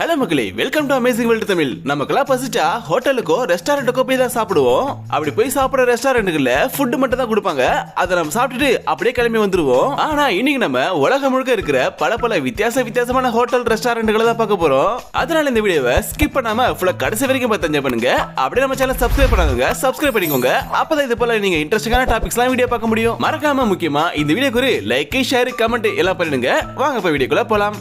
Hello மக்களே. Welcome to amazing world Tamil நமக்கெல்லாம் பசிச்சா ஹோட்டலுக்கோ ரெஸ்டாரண்ட்டுக்கோ போய் தான் சாப்பிடுவோம். அப்படி போய் சாப்பிட்ற ரெஸ்டாரண்ட்டுகள்ல ஃபுட் மட்டும் தான் கொடுப்பாங்க. அதை நம்ம சாப்பிட்டுட்டு அப்படியே கிளம்பி வந்துருவோம். ஆனா இன்னைக்கு நம்ம உலகம் முழுக்க இருக்கிற பல பல வித்தியாச வித்தியாசமான ஹோட்டல் ரெஸ்டாரண்ட்டுகளை தான் பார்க்க போறோம். அதனால இந்த வீடியோவை ஸ்கிப் பண்ணாம ஃபுல்லா கடைசி வரைக்கும் பார்த்து enjoy பண்ணுங்க. அப்படியே நம்ம சேனல் சப்ஸ்கிரைப் பண்ணாதுங்க சப்ஸ்கிரைப் பண்ணிக்கோங்க. அப்பதான் இது போல நீங்க இன்ட்ரெஸ்டிங்கான டாபிக்ஸ்லாம் வீடியோ பார்க்க முடியும். மறக்காம முக்கியமா இந்த வீடியோக்கு ஒரு லைக் ஷேர் கமெண்ட் எல்லாம் பண்ணிடுங்க. வாங்க இப்போ வீடியோக்குள்ள போலாம்.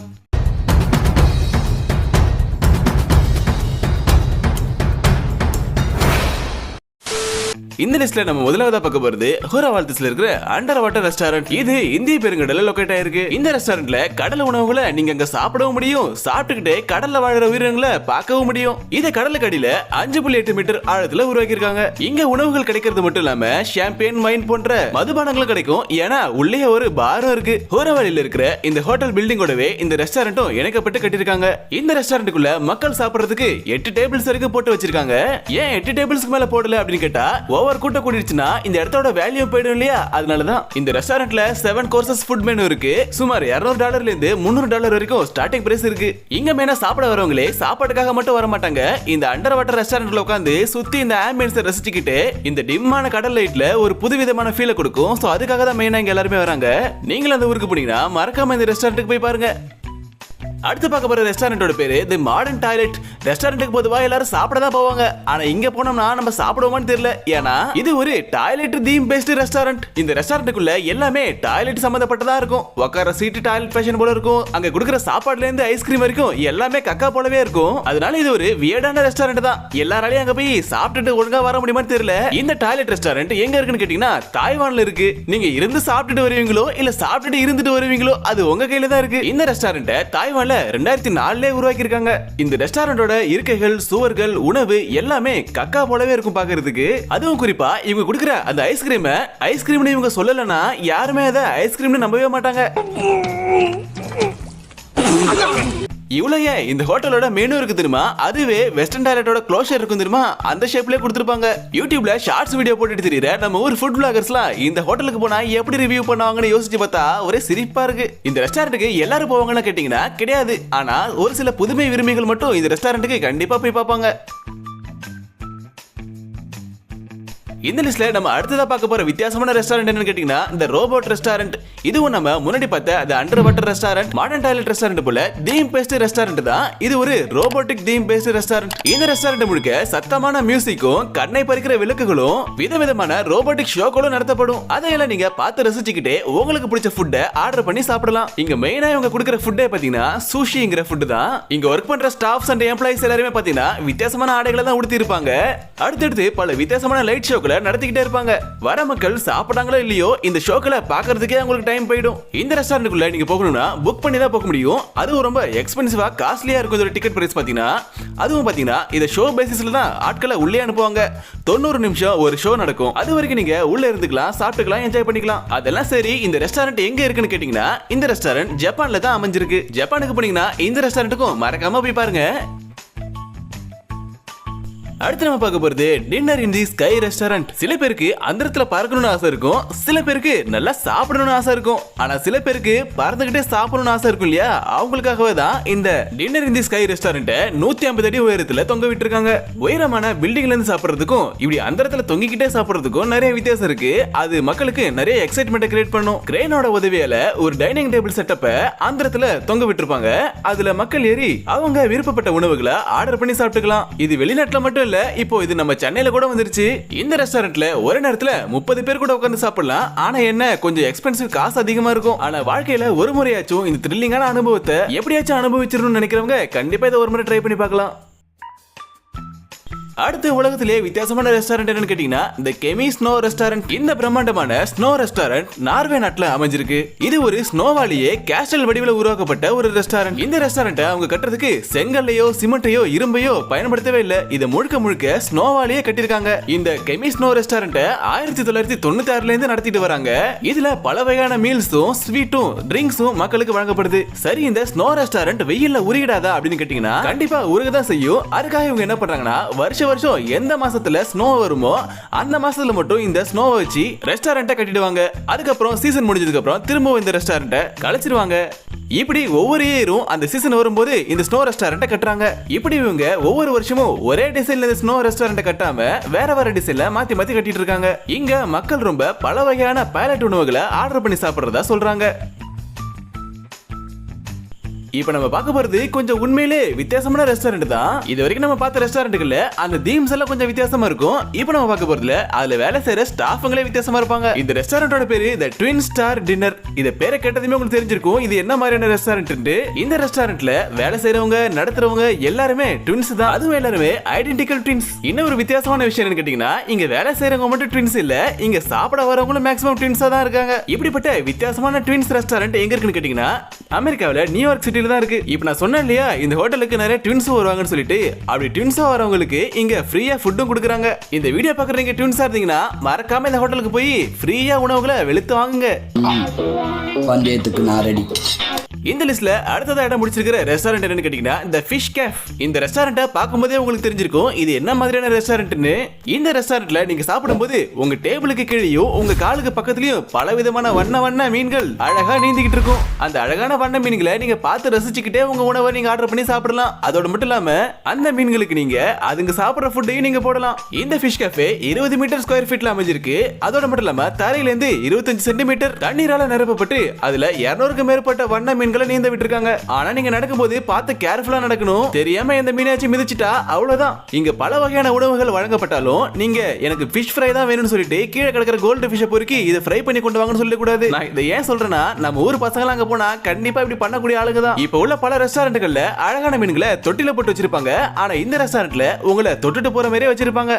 இந்த லிஸ்ட்ல நம்ம முதலாவதா பார்க்க போறது ஹோராவால்திஸ்ல இருக்கிற அண்டர் வாட்டர் ரெஸ்டாரண்ட் இது இந்திய பெருங்கடல லொகேட் ஆயிருக்கு. இந்த ரெஸ்டாரண்ட்ல கடல் உணவுகளை நீங்க அங்க சாப்பிடவும் முடியும். சாப்பிட்டுக்கிட்டே கடல்ல வாழ்ற உயிரினங்களை பார்க்கவும் முடியும். இதை கடலுக்கு அடியில அஞ்சு புள்ளி எட்டு மீட்டர் ஆழத்துல உருவாக்கி இருக்காங்க இங்க உணவுகள் கிடைக்கிறது மட்டும் இல்லாம ஷாம்பியன் மைன் போன்ற மதுபானங்களும் கிடைக்கும். ஏன்னா உள்ளே ஒரு பாரம் இருக்கு. ஹோராவாலில இருக்கிற இந்த ஹோட்டல் பில்டிங்கோடவே இந்த ரெஸ்டாரண்ட்டும் இணைக்கப்பட்டு கட்டியிருக்காங்க. இந்த ரெஸ்டாரண்ட்டுக்குள்ள மக்கள் சாப்பிடுறதுக்கு எட்டு டேபிள்ஸ் வரைக்கும் போட்டு வச்சிருக்காங்க. ஏன் எட்டு டேபிள்ஸ்க்கு மேல போடல அப்படின்னு கேட்டா ஓவர் கூட்ட கூடிடுச்சுன்னா இந்த இடத்தோட வேல்யூ போயிடும் இல்லையா? அதனாலதான் இந்த ரெஸ்டாரண்ட்ல செவன் கோர்சஸ் ஃபுட் மெனு இருக்கு. சுமார் 200 டாலர்ல இருந்து முந்நூறு டாலர் வரைக்கும் ஸ்டார்டிங் பிரைஸ் இருக்கு. இங்க மேனா சாப்பிட வரவங்களே சாப்பாட்டுக்காக மட்டும் வர மாட்டாங்க. இந்த அண்டர் வாட்டர் ரெஸ்டாரண்ட்ல உட்காந்து சுத்தி இந்த ஆம்பியன்ஸை ரசிச்சுக்கிட்டு இந்த டிம்மான கடல் லைட்ல ஒரு புதுவிதமான ஃபீலை கொடுக்கும். ஸோ அதுக்காக தான் மெயினா இங்க எல்லாருமே வராங்க. நீங்களும் அந்த ஊருக்கு போனீங்கன்னா மறக்காம இந்த ரெஸ்டாரண்ட்டுக்கு போய் பாருங்க. அடுத்து பார்க்க போற ரெஸ்டாரண்டோட பேரு தி மாடர்ன் டாய்லெட் ரெஸ்டாரண்ட்டுக்கு பொதுவா எல்லாரும் சாப்பிட தான் போவாங்க. ஆனா இங்க போனோம்னா நம்ம சாப்பிடுவோமான்னு தெரியல. ஏன்னா இது ஒரு டாய்லெட் தீம் பேஸ்ட் ரெஸ்டாரண்ட் இந்த ரெஸ்டாரண்ட்டுக்குள்ள எல்லாமே டாய்லெட் சம்பந்தப்பட்டதா இருக்கும். உட்கார சீட்டு டாய்லெட் ஃபேஷன் போல இருக்கும். அங்க கொடுக்குற சாப்பாடுல இருந்து ஐஸ்கிரீம் வரைக்கும் எல்லாமே கக்கா போலவே இருக்கும். அதனால இது ஒரு வியடான ரெஸ்டாரண்ட் தான். எல்லாராலையும் அங்க போய் சாப்பிட்டுட்டு ஒழுங்கா வர முடியுமான்னு தெரியல. இந்த டாய்லெட் ரெஸ்டாரண்ட் எங்க இருக்குன்னு கேட்டீங்கன்னா தாய்வான்ல இருக்கு. நீங்க இருந்து சாப்பிட்டுட்டு வருவீங்களோ இல்ல சாப்பிட்டுட்டு இருந்துட்டு வருவீங்களோ அது உங்க கையில தான் இருக்கு. இந்த ரெஸ்டாரண்ட்டை தாய்வான்ல ரெண்டாயிரத்தி நாலுல உருவாக்கி இருக்காங்க இந்த ரெஸ்டாரண்டோட இருக்கைகள் சுவர்கள் உணவு எல்லாமே கக்கா போலவே இருக்கும் பாக்குறதுக்கு. அதுவும் குறிப்பா இவங்க கொடுக்குற அந்த ஐஸ்கிரீம் ஐஸ்கிரீம்னு இவங்க சொல்லலைன்னா யாருமே அதை ஐஸ்கிரீம்னு நம்பவே மாட்டாங்க. இவ்வளோ ஏன்? இந்த ஹோட்டலோட மெனு இருக்கு தெரியுமா? அதுவே வெஸ்டர்ன் டாய்லெட்டோட க்ளோஷர் இருக்கும் தெரியுமா? அந்த ஷேப்லேயே கொடுத்துருப்பாங்க. யூடியூப்ல ஷார்ட்ஸ் வீடியோ போட்டுட்டு தெரியற? நம்ம ஊர் ஃபுட் பிளாகர்ஸ்லாம் இந்த ஹோட்டலுக்கு போனா எப்படி ரிவ்யூ பண்ணுவாங்கன்னு யோசிச்சு பார்த்தா ஒரே சிரிப்பா இருக்கு. இந்த ரெஸ்டாரண்ட்டுக்கு எல்லாரும் போவாங்கன்னு கேட்டீங்கன்னா கிடையாது. ஆனா ஒரு சில புதுமை விரும்பிகள் மட்டும் இந்த ரெஸ்டாரண்ட்டுக்கு கண்டிப்பா போய் பார்ப்பாங்க. இந்த லிஸ்ட்ல நம்ம அடுத்ததா பார்க்க போற வித்தியாசமான ரெஸ்டாரண்ட் என்னன்னு கேட்டீங்கன்னா இந்த ரோபோட் ரெஸ்டாரண்ட் இதுவும் நம்ம முன்னாடி பார்த்த அந்த under water restaurant modern toilet restaurant போல தீம் பேஸ்ட் ரெஸ்டாரண்ட் தான். இது ஒரு ரோபோட்டிக் தீம் பேஸ்ட் ரெஸ்டாரண்ட் இந்த ரெஸ்டாரண்ட் முழுக்க சத்தமான மியூசிக்கும் கண்ணை பறிக்கிற விளக்குகளும் விதவிதமான ரோபோட்டிக் ஷோக்களும் நடத்தப்படும். அதையெல்லாம் நீங்க பார்த்து ரசிச்சுக்கிட்டே உங்களுக்கு பிடிச்ச ஃபுட்டை ஆர்டர் பண்ணி சாப்பிடலாம். இங்க மெயினா இவங்க கொடுக்குற ஃபுட்டே பாத்தீங்கன்னா சூஷிங்கிற ஃபுட் தான். இங்க ஒர்க் பண்ற ஸ்டாஃப்ஸ் அண்ட் எம்ப்ளாயிஸ் எல்லாருமே பாத்தீங்கன்னா வித்தியாசமான ஆடைகளை தான் உடுத்தி இருப்பாங்க. அடுத்தடுத்து பல வித்தியாசமான லைட் ஷோக்கள் நடத்திக்கிட்டே இருப்பாங்க. வர மக்கள் சாப்பிட்டாங்களோ இல்லையோ இந்த ஷோக்களை பாக்குறதுக்கே உங்களுக்கு டைம் போயிடும். இந்த ரெஸ்டாரண்ட்டுக்குள்ள நீங்க போகணும்னா புக் பண்ணி தான் போக முடியும். அதுவும் ரொம்ப எக்ஸ்பென்சிவா காஸ்ட்லியா இருக்கும் இதோட டிக்கெட் பிரைஸ் பாத்தீங்கன்னா அதுவும் பாத்தீங்கன்னா இந்த ஷோ பேசிஸ்ல தான் ஆட்களை உள்ளே அனுப்புவாங்க. தொண்ணூறு நிமிஷம் ஒரு ஷோ நடக்கும். அது வரைக்கும் நீங்க உள்ள இருந்துக்கலாம் சாப்பிட்டுக்கலாம் என்ஜாய் பண்ணிக்கலாம். அதெல்லாம் சரி இந்த ரெஸ்டாரண்ட் எங்க இருக்குன்னு கேட்டீங்கன்னா இந்த ரெஸ்டாரண்ட் ஜப்பான்ல தான் அமைஞ்சிருக்கு. ஜப்பானுக்கு போனீங்கன்னா இந்த ரெஸ்டாரண்ட்டுக்கும் மறக்காம போய் பாருங்க. அடுத்து நம்ம பார்க்க போறது dinner in the sky restaurant சில பேருக்கு அந்த இடத்துல பறக்கணும்னு ஆசை இருக்கும். சில பேருக்கு நல்லா சாப்பிடணும்னு ஆசை இருக்கும். ஆனா சில பேருக்கு பறந்துகிட்டே சாப்பிடணும்னு ஆசை இருக்கும் இல்லையா? அவங்களுக்காகவே தான் இந்த dinner in the sky restaurant நூத்தி ஐம்பது அடி உயரத்துல தொங்க விட்டுருக்காங்க. உயரமான பில்டிங்ல இருந்து சாப்பிடுறதுக்கும் இப்படி அந்த இடத்துல தொங்கிக்கிட்டே சாப்பிடுறதுக்கும் நிறைய வித்தியாசம் இருக்கு. அது மக்களுக்கு நிறைய எக்ஸைட்மெண்ட் கிரியேட் பண்ணும். கிரேனோட உதவியால ஒரு டைனிங் டேபிள் செட்டப்ப அந்த இடத்துல தொங்க விட்டுருப்பாங்க. அதுல மக்கள் ஏறி அவங்க விருப்பப்பட்ட உணவுகளை ஆர்டர் பண்ணி சாப்பிட்டுக்கலாம். இது வெளிநாட்டுல மட்டும் இல்ல இப்போ இது நம்ம சென்னையில கூட வந்துருச்சு. இந்த ரெஸ்டாரண்ட்ல ஒரு நேரத்துல முப்பது பேர் கூட உட்கார்ந்து சாப்பிடலாம். ஆனா என்ன கொஞ்சம் எக்ஸ்பென்சிவ் காசு அதிகமா இருக்கும். ஆனா வாழ்க்கையில ஒரு முறையாச்சும் இந்த த்ரில்லிங்கான அனுபவத்தை எப்படியாச்சும் அனுபவிச்சிடணும்னு நினைக்கிறவங்க கண்டிப்பா இதை ஒரு முறை ட்ரை பண்ணி பார்க்கலாம். அடுத்து உலகத்திலே வித்தியாசமான ரெஸ்டாரண்ட் என்னன்னு கேட்டீங்கன்னா இந்த கெமி ஸ்னோ ரெஸ்டாரண்ட் இந்த பிரம்மாண்டமான ஸ்னோ ரெஸ்டாரண்ட் நார்வே நாட்டுல அமைஞ்சிருக்கு. இது ஒரு ஸ்னோவாலேயே கேஸ்டல் வடிவில் உருவாக்கப்பட்ட ஒரு ரெஸ்டாரண்ட் இந்த ரெஸ்டாரண்ட்டை அவங்க கட்டுறதுக்கு செங்கல்லையோ சிமெண்ட்டையோ இரும்பையோ பயன்படுத்தவே இல்ல. இது முழுக்க முழுக்க ஸ்னோவாலேயே கட்டியிருக்காங்க. இந்த கெமி ஸ்னோ ரெஸ்டாரண்ட்டை ஆயிரத்தி தொள்ளாயிரத்தி தொண்ணூத்தி ஆறுல இருந்து நடத்திட்டு வராங்க. இதுல பல வகையான மீல்ஸும் ஸ்வீட்டும் ட்ரிங்க்ஸும் மக்களுக்கு வழங்கப்படுது. சரி இந்த ஸ்னோ ரெஸ்டாரண்ட் வெயில்ல உருகிடாதா அப்படின்னு கேட்டீங்கன்னா கண்டிப்பா உருகதான் செய்யும். அதுக்காக இவங்க என்ன பண்றாங்கன்னா வருஷ வருஷம் எந்த மாசத்துல ஸ்னோ வருமோ அந்த மாசத்துல மட்டும் இந்த ஸ்னோவை வச்சு ரெஸ்டாரண்ட்டை கட்டிடுவாங்க. அதுக்கப்புறம் சீசன் முடிஞ்சதுக்கு அப்புறம் திரும்பவும் இந்த ரெஸ்டாரண்ட்டை கழிச்சிருவாங்க இப்படி ஒவ்வொரு இயரும் அந்த சீசன் வரும்போது இந்த ஸ்னோ ரெஸ்டாரண்ட்டை கட்டுறாங்க. இப்படி இவங்க ஒவ்வொரு வருஷமும் ஒரே டிசைன்ல இந்த ஸ்னோ ரெஸ்டாரண்ட்டை கட்டாம வேற வேற டிசைன்ல மாத்தி மாத்தி கட்டிட்டு இருக்காங்க. இங்க மக்கள் ரொம்ப பல வகையான பைலட் உணவுகளை ஆர்டர் பண்ணி சாப்பிடுறதா சொல்றாங்க. இப்போ நம்ம பார்க்க போறது கொஞ்சம் உண்மையிலே வித்தியாசமான ரெஸ்டாரண்ட் தான். இது வரைக்கும் நம்ம பார்த்த ரெஸ்டாரண்ட்டுகள்ல அந்த தீம்ஸ் எல்லாம் கொஞ்சம் வித்தியாசமா இருக்கும். இப்போ நம்ம பார்க்க போறதுல அதுல வேலை செய்யற ஸ்டாஃபுங்களே வித்தியாசமா இருப்பாங்க. இந்த ரெஸ்டாரண்டோட பேரு த ட்வின் ஸ்டார் டின்னர் இத பேரை கேட்டதுமே உங்களுக்கு தெரிஞ்சிருக்கும். இது என்ன மாதிரியான ரெஸ்டாரண்ட் இந்த ரெஸ்டாரண்ட்ல வேலை செய்யறவங்க நடத்துறவங்க எல்லாருமே ட்வின்ஸ் தான். அதுவும் எல்லாருமே ஐடென்டிக்கல் ட்வின்ஸ் இன்னும் ஒரு வித்தியாசமான விஷயம் என்னன்னு கேட்டீங்கன்னா இங்க வேலை செய்யறவங்க மட்டும் ட்வின்ஸ் இல்ல இங்க சாப்பிட வரவங்களும் மேக்ஸிமம் ட்வின்ஸா தான் இருக்காங்க. இப்படிப்பட்ட வித்தியாசமான ட்வின்ஸ் ரெஸ்டாரண்ட் எங்க இருக்குன்னு கேட்டீங்கன்னா அமெரிக்காவில நியூயார்க் சிட்டி சிட்டில தான் இருக்கு. இப்போ நான் சொன்னேன் இல்லையா இந்த ஹோட்டலுக்கு நிறைய ட்வின்ஸ் வருவாங்கன்னு சொல்லிட்டு அப்படி ட்வின்ஸா வரவங்களுக்கு இங்க ஃப்ரீயா ஃபுட்டும் கொடுக்குறாங்க. இந்த வீடியோ பாக்குறீங்க ட்வின்ஸா இருந்தீங்கன்னா மறக்காம இந்த ஹோட்டலுக்கு போய் ஃப்ரீயா உணவுகளை வெளுத்து வாங்குங்க. பந்தயத்துக்கு நான் ரெடி இந்த லிஸ்ட்ல அடுத்ததா இடம் முடிச்சிருக்கிற ரெஸ்டாரண்ட் என்னன்னு கேட்டீங்கன்னா இந்த ஃபிஷ் கேஃப் இந்த ரெஸ்டாரண்ட்டை பார்க்கும்போதே உங்களுக்கு தெரிஞ்சிருக்கும் இது என்ன மாதிரியான ரெஸ்டாரண்ட்னு இந்த ரெஸ்டாரண்ட்ல நீங்க சாப்பிடும்போது உங்க டேபிளுக்கு கீழேயும் உங்க காலுக்கு பக்கத்துலயும் பல விதமான வண்ண வண்ண மீன்கள் அழகா நீந்திக்கிட்டு இருக்கும். அந்த அழகான வண்ண மீன்களை நீங்க பார்த்து ரசிச்சுக்கிட்டே உங்க உணவை நீங்க ஆர்டர் பண்ணி சாப்பிடலாம். அதோட மட்டும் இல்லாம அந்த மீன்களுக்கு நீங்க அதுங்க சாப்பிடுற ஃபுட்டையும் நீங்க போடலாம். இந்த ஃபிஷ் கேஃபே இருபது மீட்டர் ஸ்கொயர் ஃபீட்ல அமைஞ்சிருக்கு. அதோட மட்டும் இல்லாம தரையில இருந்து இருபத்தஞ்சு சென்டிமீட்டர் தண்ணீரால நிரப்பப்பட்டு அதுல இருநூறுக்கு மேற்பட்ட வண்ண மீன் மீன்களை நீந்த விட்டுருக்காங்க. ஆனா நீங்க நடக்கும்போது பார்த்து கேர்ஃபுல்லா நடக்கணும். தெரியாம இந்த மீனாச்சும் மிதிச்சிட்டா அவ்வளவுதான். இங்க பல வகையான உணவுகள் வழங்கப்பட்டாலும் நீங்க எனக்கு ஃபிஷ் ஃப்ரை தான் வேணும்னு சொல்லிட்டு கீழே கிடக்கிற கோல்டு ஃபிஷ் பொறுக்கி இதை ஃப்ரை பண்ணி கொண்டு வாங்கன்னு சொல்லக்கூடாது. நான் இதை ஏன் சொல்றேன்னா நம்ம ஊர் பசங்க அங்க போனா கண்டிப்பா இப்படி பண்ணக்கூடிய ஆளுங்க தான். இப்போ உள்ள பல ரெஸ்டாரண்ட்டுகள்ல அழகான மீன்களை தொட்டில போட்டு வச்சிருப்பாங்க. ஆனா இந்த ரெஸ்டாரண்ட்ல உங்களை தொட்டுட்டு போற மாதிரியே வச்சிருப்பாங்க.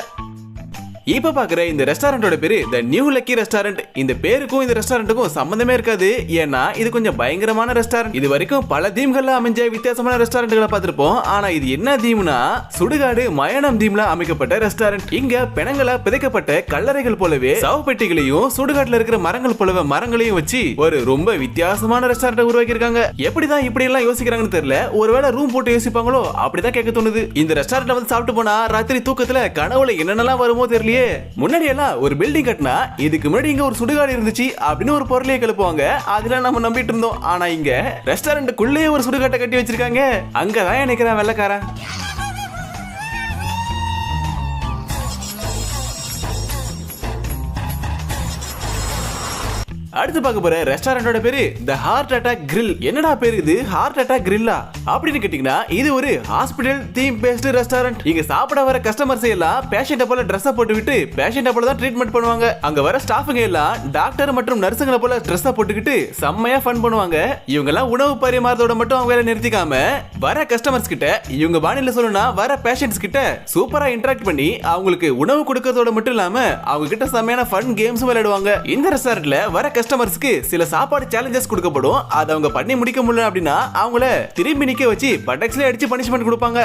இப்ப பாக்குற இந்த ரெஸ்டாரண்டோட பேரு த நியூ லக்கி ரெஸ்டாரண்ட் இந்த பேருக்கும் இந்த ரெஸ்டாரண்ட்டுக்கும் சம்பந்தமே இருக்காது. ஏன்னா இது கொஞ்சம் பயங்கரமான ரெஸ்டாரண்ட் இது வரைக்கும் பல தீம்கள்ல அமைஞ்ச வித்தியாசமான ரெஸ்டாரண்ட்களை பார்த்திருப்போம். ஆனா இது என்ன தீம்னா சுடுகாடு மயானம் தீம்ல அமைக்கப்பட்ட ரெஸ்டாரண்ட் இங்க பிணங்களா பிதைக்கப்பட்ட கல்லறைகள் போலவே சவப்பெட்டிகளையும் சுடுகாட்டுல இருக்கிற மரங்கள் போலவே மரங்களையும் வச்சு ஒரு ரொம்ப வித்தியாசமான ரெஸ்டாரண்ட் உருவாக்கி இருக்காங்க எப்படிதான் இப்படி எல்லாம் யோசிக்கிறாங்கன்னு தெரியல. ஒருவேளை ரூம் போட்டு யோசிப்பாங்களோ? அப்படிதான் கேட்க தோணுது. இந்த ரெஸ்டாரண்ட்ல வந்து சாப்பிட்டு போனா ராத்திரி தூக்கத்துல கனவுல என்னென்னலாம் வருமோ தெரியலையே. முன்னாடி எல்லாம் ஒரு பில்டிங் கட்டினா இதுக்கு முன்னாடி இங்க ஒரு சுடுகாடு இருந்துச்சு அப்படின்னு ஒரு பொருளையே கிளப்புவாங்க. அதுல நம்ம நம்பிட்டு இருந்தோம். ஆனா இங்க ரெஸ்டாரண்ட்டுக்குள்ளேயே ஒரு சுடுகாட்டை கட்டி வச்சிருக்காங்க. அங்கதான் நினைக்கிறேன் வெள்ளக்காரன்? அடுத்து பார்க்க போற ரெஸ்டாரண்டோட பேரு த ஹார்ட் அட்டாக் கிரில் என்னடா பேரு இது? ஹார்ட் அட்டாக் கிரில்லா அப்படின்னு கேட்டீங்கன்னா இது ஒரு ஹாஸ்பிடல் தீம் பேஸ்ட் ரெஸ்டாரண்ட் இங்க சாப்பிட வர கஸ்டமர்ஸ் எல்லாம் பேஷண்ட போல ட்ரெஸ் போட்டுக்கிட்டு பேஷண்ட போல தான் ட்ரீட்மெண்ட் பண்ணுவாங்க. அங்க வர ஸ்டாஃபுங்க எல்லாம் டாக்டர் மற்றும் நர்ஸுங்களை போல ட்ரெஸ் போட்டுக்கிட்டு செம்மையா ஃபன் பண்ணுவாங்க. இவங்க எல்லாம் உணவு பரிமாறதோட மட்டும் அவங்க வேலை நிறுத்திக்காம வர கஸ்டமர்ஸ் கிட்ட இவங்க பாணியில சொல்லணும்னா வர பேஷண்ட்ஸ் கிட்ட சூப்பரா இன்டராக்ட் பண்ணி அவங்களுக்கு உணவு கொடுக்கறதோட மட்டும் இல்லாம அவங்க கிட்ட செம்மையான ஃபன் கேம்ஸும் விளையாடுவாங்க. இந்த ரெஸ்டாரண்ட்ல வர கஸ்டமர்ஸ்க்கு சில சாப்பாடு சேலஞ்சஸ் கொடுக்கப்படும். அதை அவங்க பண்ணி முடிக்க முடியல அப்படின்னா அவங்கள திரும்பி நிக்க வச்சு பட்டக்ஸ்ல அடிச்சு பனிஷ்மெண்ட் கொடுப்பாங்க.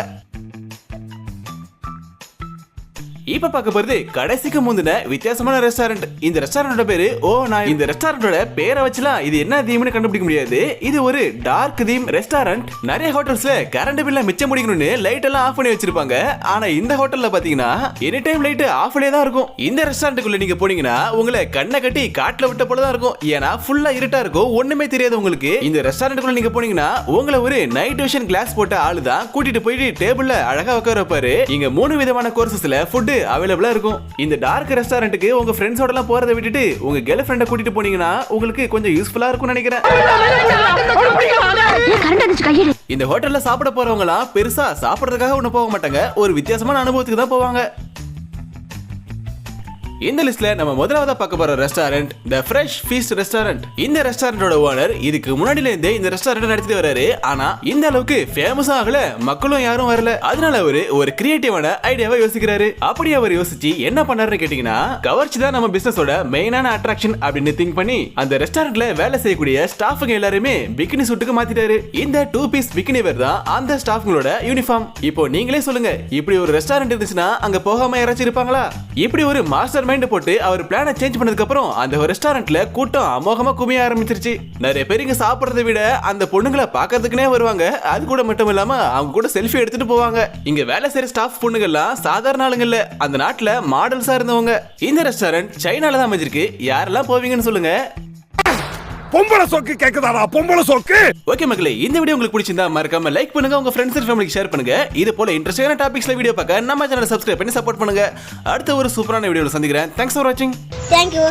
இப்ப பார்க்க போறது கடைசிக்கு முந்தின வித்தியாசமான ரெஸ்டாரண்ட் இந்த ரெஸ்டாரண்டோட பேரு ஓ நான் இந்த ரெஸ்டாரண்டோட பேரை வச்சுலாம் இது என்ன தீம்னு கண்டுபிடிக்க முடியாது. இது ஒரு டார்க் தீம் ரெஸ்டாரண்ட் நிறைய ஹோட்டல்ஸ்ல கரண்ட் பில்ல மிச்சம் முடிக்கணும்னு லைட் எல்லாம் ஆஃப் பண்ணி வச்சிருப்பாங்க. ஆனா இந்த ஹோட்டல்ல பாத்தீங்கன்னா எனி டைம் லைட் ஆஃப்லயே தான் இருக்கும். இந்த ரெஸ்டாரண்ட்டுக்குள்ள நீங்க போனீங்கன்னா உங்களை கண்ணை கட்டி காட்டுல விட்ட போல தான் இருக்கும். ஏன்னா ஃபுல்லா இருட்டா இருக்கும். ஒண்ணுமே தெரியாது உங்களுக்கு. இந்த ரெஸ்டாரண்ட்டுக்குள்ள நீங்க போனீங்கன்னா உங்களை ஒரு நைட் விஷன் கிளாஸ் போட்ட ஆளு தான் கூட்டிட்டு போயிட்டு டேபிள்ல அழகா உட்கார வைப்பாரு. இங்க மூணு விதமான கோர்சஸ்ல ஃபுட் அவைலபிளா இருக்கும். இந்த டார்க் ரெஸ்டாரண்ட்டுக்கு உங்க ஃப்ரெண்ட்ஸோட எல்லாம் போறதை விட்டுட்டு உங்க கேர்ள் ஃப்ரெண்டை கூட்டிட்டு போனீங்கன்னா உங்களுக்கு கொஞ்சம் யூஸ்ஃபுல்லா இருக்கும்னு நினைக்கிறேன். இந்த ஹோட்டல்ல சாப்பிட போறவங்க எல்லாம் பெருசா சாப்பிடுறதுக்காக ஒண்ணு போக மாட்டாங்க. ஒரு வித்தியாசமான அனுபவத்துக்கு தான் போவாங்க. இந்த லிஸ்ட்ல நம்ம முதலாவதா பார்க்க போற restaurant the fresh feast restaurant இந்த ரெஸ்டாரண்டோட ஓனர் இதுக்கு முன்னாடில இருந்தே இந்த ரெஸ்டாரண்ட் நடத்திட்டு வராரு ஆனா இந்த அளவுக்கு ஃபேமஸ் ஆகல. மக்களும் யாரும் வரல. அதனால அவரு ஒரு கிரியேட்டிவான ஐடியாவை யோசிக்கிறாரு. அப்படி அவர் யோசிச்சு என்ன பண்ணாருன்னு கேட்டீங்கன்னா கவர்ச்சி தான் நம்ம பிசினஸோட மெயினான அட்ராக்ஷன் அப்படின்னு திங்க் பண்ணி அந்த ரெஸ்டாரண்ட்ல வேலை செய்யக்கூடிய ஸ்டாஃபுங்க எல்லாருமே பிகினி சூட்டுக்கு மாத்திட்டாரு. இந்த டூ பீஸ் பிகினி வேர் தான் அந்த ஸ்டாஃப்களோட யூனிஃபார்ம் இப்போ நீங்களே சொல்லுங்க இப்படி ஒரு ரெஸ்டாரண்ட் இருந்துச்சுன்னா அங்க போகாம யாராச்சும் இருப்பாங்களா? இப்படி ஒரு மாஸ்டர் மாஸ்டர் மைண்ட் போட்டு அவர் பிளானை சேஞ்ச் பண்ணதுக்கு அப்புறம் அந்த ரெஸ்டாரண்ட்ல கூட்டம் அமோகமா குமிய ஆரம்பிச்சிருச்சு. நிறைய பேர் இங்க சாப்பிட்றத விட அந்த பொண்ணுங்களை பார்க்கறதுக்குனே வருவாங்க. அது கூட மட்டும் இல்லாம அவங்க கூட செல்ஃபி எடுத்துட்டு போவாங்க. இங்க வேலை செய்யற ஸ்டாஃப் பொண்ணுங்கள்லாம் சாதாரண ஆளுங்கல்ல அந்த நாட்டுல மாடல்ஸா இருந்தவங்க. இந்த ரெஸ்டாரண்ட் சைனால தான் அமைஞ்சிருக்கு. யாரெல்லாம் போவீங்கன்னு சொல்லுங்க. பொம்பளை சொக்கு கேக்குதாடா? பொம்பளை சொக்கு? ஓகே மக்களே இந்த வீடியோ உங்களுக்கு பிடிச்சிருந்தா மறக்காம லைக் பண்ணுங்க உங்க ஃப்ரெண்ட்ஸ் அண்ட் ஃபேமிலிக்கு ஷேர் பண்ணுங்க. இது போல இன்ட்ரெஸ்டிங்கான டாபிக்ஸ்ல வீடியோ பார்க்க நம்ம சேனலை சப்ஸ்கிரைப் பண்ணி சப்போர்ட் பண்ணுங்க. அடுத்த ஒரு சூப்பரான வீடியோல சந்திக்கிறேன். தேங்க்ஸ் ஃபார் வாட்சிங் you.